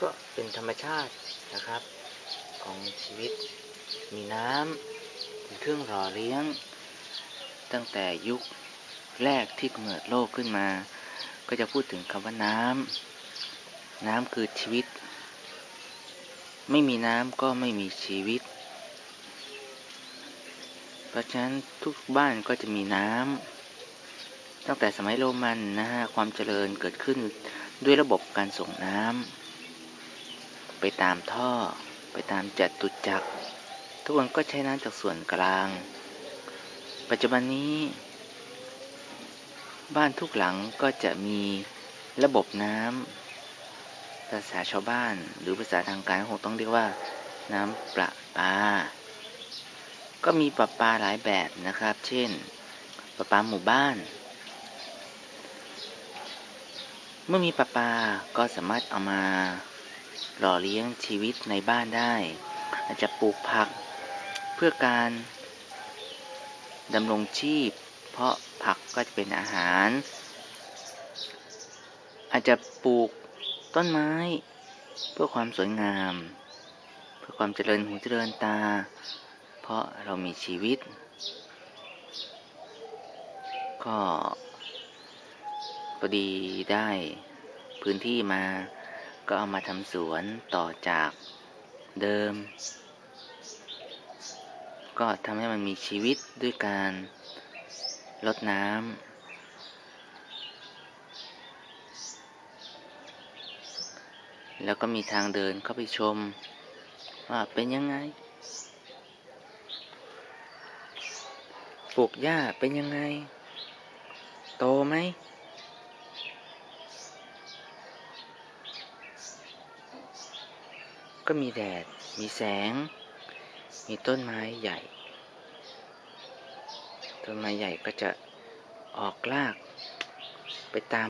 ก็เป็นธรรมชาตินะครับ ของชีวิต มีน้ำเป็นเครื่องหล่อเลี้ยง ตั้งแต่ยุคแรกที่กำเนิดโลกขึ้นมา ก็จะพูดถึงคำว่าน้ำน้ำคือชีวิต ไม่มีน้ำก็ไม่มีชีวิต เพราะฉะนั้นทุกบ้านก็จะมีน้ำตั้งแต่สมัยโรมันนะฮะความเจริญเกิดขึ้นด้วยระบบการส่งน้ำ ไปตามท่อ ไปตามจัดตุจักร ทุกคนก็ใช้น้ำจากส่วนกลาง ปัจจุบันนี้ บ้านทุกหลังก็จะมีระบบน้ำภาษาชาวบ้านหรือภาษาทางการคงต้องเรียกว่า น้ำประปา ก็มีประปาหลายแบบนะครับ เช่น ประปาหมู่บ้าน เมื่อมีประปาก็สามารถเอามา หล่อเลี้ยงชีวิตในบ้านได้ อาจจะปลูกผักเพื่อการดำรงชีพ เพราะผักก็จะเป็นอาหาร อาจจะปลูกต้นไม้ เพื่อความสวยงาม เพื่อความเจริญหูเจริญตา เพราะเรามีชีวิต ก็พอดีได้พื้นที่มา ก็เอามาทำสวนต่อจากเดิม ก็ทำให้มันมีชีวิตด้วยการลดน้ำแล้วก็มีทางเดินเข้าไปชม ว่าเป็นยังไงปลูกหญ้าเป็นยังไง โตไหม ก็มีแดด มีแสง มีต้นไม้ใหญ่ ต้นไม้ใหญ่ก็จะออกรากไปตาม